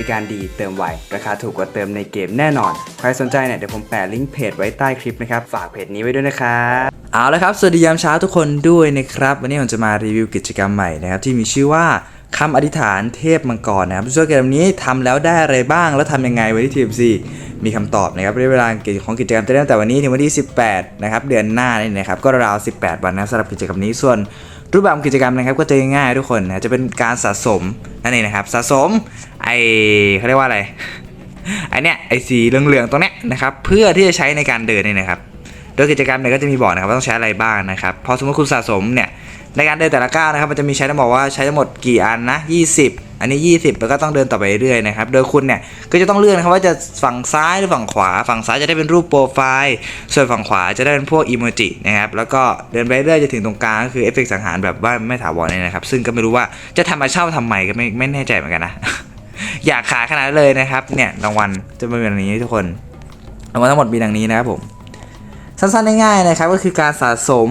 ริการดีเติมไว ราคาถูกกว่าเติมในเกมแน่นอน ใครสนใจเนี่ยเดี๋ยวผมแปะลิงก์เพจไว้ใต้คลิปนะครับ ฝากเพจนี้ไว้ด้วยนะครับเอาละครับ สวัสดียามเช้าทุกคนด้วยนะครับ วันนี้ผมจะมารีวิวกิจกรรมใหม่นะครับ ที่มีชื่อว่าคำอธิษฐานเทพมังกรนะครับช่วยเกมนี้ทำแล้วได้อะไรบ้าง แล้วทำยังไงไว้ที่ TMC มีคำตอบนะครับระยะเวลาของกิจกรรมจะเริ่มแต่วันนี้ถึงวันที่ 18 นะครับ เดือนหน้านี่นะครับ ก็ราว 18 วันนะสำหรับกิจกรรมนี้ส่วน รูปแบบของกิจกรรมนะครับก็จะง่ายทุกคนนะจะเป็นการสะสมนั่นเองนะครับสะสมไอเขาเรียกว่าอะไรไอเนี้ยไอสีเหลืองๆตรงเนี้ยนะครับเพื่อที่จะใช้ในการเดินเนี่ยนะครับ โดยกิจกรรมเนี่ยก็จะมีบอกนะครับว่าต้องใช้อะไรบ้างนะครับ พอสมมติคุณสะสมเนี่ยในการเดินแต่ละก้าวนะครับมันจะมีใช้ต้องบอกว่าใช้ทั้งหมดกี่อันนะ 20 อันนี้ 20 แล้วก็ต้องเดินต่อไปเรื่อยๆนะครับ โดยคุณเนี่ยก็จะต้องเลือกนะครับว่าจะฝั่งซ้ายหรือฝั่งขวา ฝั่งซ้ายจะได้เป็นรูปโปรไฟล์ ส่วนฝั่งขวาจะได้เป็นพวกอีโมจินะครับ แล้วก็เดินไปเรื่อยจะถึงตรงกลางก็คือเอฟเฟกต์สังหารแบบว่าไม่ถาวรเนี่ยนะครับ ซึ่งก็ไม่รู้ว่าจะทำมาเช่าทำไมก็ไม่ไม่แน่ใจเหมือนกันนะ อยากขายขนาดเลยนะครับ เนี่ยรางวัลจะเป็นแบบนี้ทุกคนรางวัลทั้งหมดมีดังนี้นะครับผม สั้นๆง่ายๆนะครับก็คือการสะสม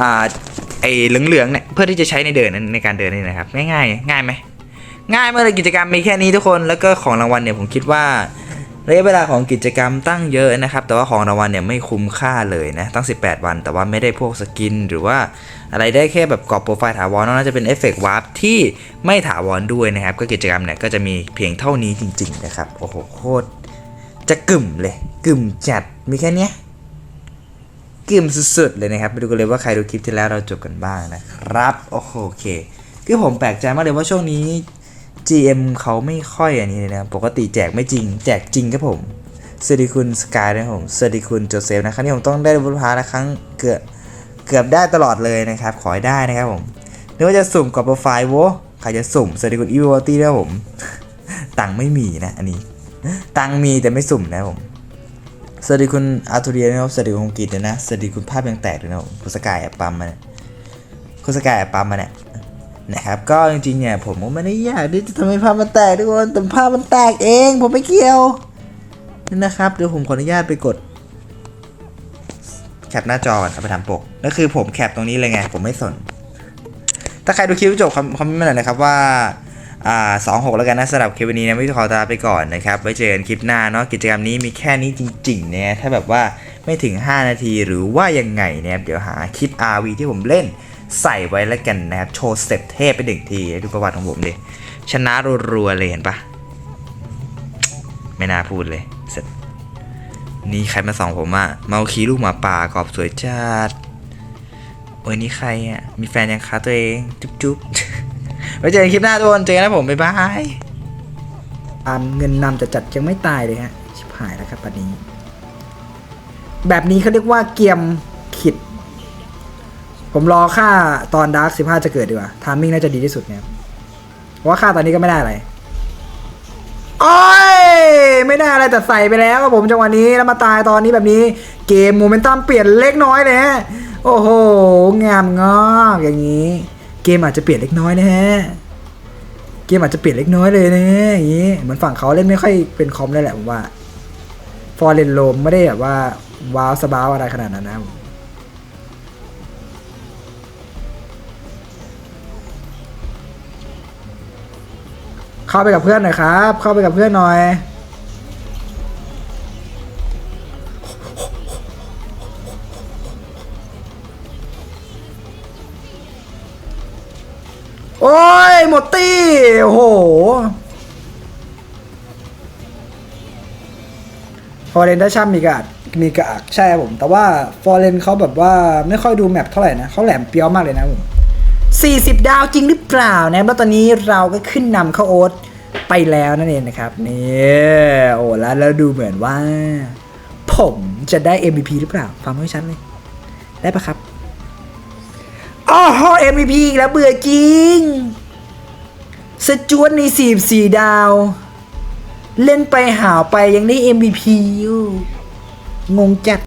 อ่าไอ้เหลืองๆเนี่ยเพื่อที่จะใช้ในเดินในการเดินนี่นะครับง่ายๆง่ายไหมง่ายเมื่อกิจกรรมมีแค่นี้ทุกคนแล้วก็ของรางวัลเนี่ยผมคิดว่าระยะเวลาของกิจกรรมตั้งเยอะนะครับ แต่ว่าของรางวัลเนี่ยไม่คุ้มค่าเลยนะตั้ง 18 วัน แต่ว่าไม่ได้พวกสกิน หรือว่าอะไรได้แค่แบบกรอบโปรไฟล์ถาวรนอกจะเป็นเอฟเฟกต์วาร์ปที่ไม่ถาวรด้วยนะครับ ก็กิจกรรมเนี่ยก็จะมีเพียงเท่านี้จริง ๆ นะครับ โอ้โหโคตรจะกึ่มเลยกึ่มจัดมีแค่เนี้ย กึ่มสุดๆเลยนะครับไปดูกันเลยว่าใครดูคลิปที่แล้วเราจบกันบ้างนะครับโอ้โหโอเคคือผมแปลกใจมากเลยว่าช่วงนี้ GM เขาไม่ค่อยอันนี้เลยนะปกติแจกไม่จริง แจกจริงครับผมสวัสดีคุณสกายนะผมสวัสดีคุณโจเซฟนะครับนี่ผมต้องได้บุญพาละครั้งเกือบเกือบได้ตลอดเลยนะครับ ขอให้ได้นะครับผมนึกว่าจะสุ่มกับโปรไฟล์โวใครจะสุ่มสวัสดีคุณอีวอตี้นะผม ตังค์ไม่มีนะอันนี้ ตังค์มีแต่ไม่สุ่มนะผม สวัสดีคุณอาร์ตูเรียนะครับ สวัสดีคุณกิจด้วยนะ สวัสดีคุณภาพยังแตกด้วยนะคุณสกายแอบปั๊มมาเนี่ยคุณสกายแอบปั๊มมาเนี่ยนะครับ ก็จริงๆเนี่ยผมก็ไม่ได้อยากที่จะทำให้ภาพมันแตกทุกคนแต่ภาพมันแตกเอง ผมไม่เกี่ยวนี่นะครับ เดี๋ยวผมขออนุญาตไปกดแคปหน้าจอก่อนไปทำปกแล้วคือผมแคปตรงนี้เลยไง ผมไม่สน ถ้าใครดูคลิปจบคอมคอมเมนต์มาหน่อยนะครับว่า สองหกแล้วกันนะสำหรับคลิปวันนี้นะไม่ขอตาไปก่อนนะครับ ไว้เจอกันคลิปหน้าเนาะกิจกรรมนี้มีแค่นี้จริงๆเนี่ยถ้าแบบว่าไม่ถึง 5 นาทีหรือว่ายังไงเนี่ยเดี๋ยวหาคลิป RV ที่ผมเล่นใส่ไว้แล้วกันนะครับ โชว์สเต็ปเทพไปหนึ่งทีดูประวัติของผมดิชนะรัวๆเลยเห็นปะไม่น่าพูดเลยเสร็จนี่ใครมาส่องผมอะเมาคีลูกหมาป่ากรอบสวยจัดโอ้ยนี่ใครอะมีแฟนยังคะตัวเอง จุ๊บจุ๊บ ไว้เจอกันคลิปหน้าทุกคนเจอกันนะผม บ๊ายบายตามเงินนำจะจัดยังไม่ตายเลยฮะ ชิบหายแล้วครับปันนี้ แบบนี้เขาเรียกว่าเกียมขิด ผมรอค่าตอนดาร์กสิบห้าจะเกิดดีกว่าทามมิ่งน่าจะดีที่สุดเนี่ยเพราะว่าค่าตอนนี้ก็ไม่ได้อะไรโอ้ยไม่ได้อะไรแต่ใส่ไปแล้วครับผมจังหวะนี้แล้วมาตายตอนนี้แบบนี้ เกมโมเมนตัมเปลี่ยนเล็กน้อยเลยฮะโอ้โหงามงอกอย่างนี้ เกมอาจจะเปลี่ยนเล็กน้อยนะฮะ เกมอาจจะเปลี่ยนเล็กน้อยเลยนะอย่างนี้เหมือนฝั่งเขาเล่นไม่ค่อยเป็นคอมเลยแหละผมว่า ฟอร์เรนโลมไม่ได้แบบว่าว้าวสบาวอะไรขนาดนั้นนะเข้าไปกับเพื่อนหน่อยครับ เข้าไปกับเพื่อนหน่อย โอ้ย หมดตี้ โอ้โห ฟอร์เรนได้ช่ำมีกระอักมีกระอักใช่ผม แต่ว่าฟอร์เรนเขาแบบว่าไม่ค่อยดูแมปเท่าไหร่นะเขาแหลมเปียวมากเลยนะผม40 ดาวจริงหรือเปล่านะแล้วตอนนี้เราก็ขึ้นนำเข้าโอ๊ตไปแล้วนั่นเองนะครับนี่โอ้แล้วแล้วดูเหมือนว่าผผมจะได้ MVP หรือเปล่าฟังไม่ชัดเลย ได้ปะครับ อ๋อ MVP อีกแล้วเบื่อจริง สจวนในสีบสี่ดาว เล่นไปหาวไปยังได้ MVP อยู่ งงจัด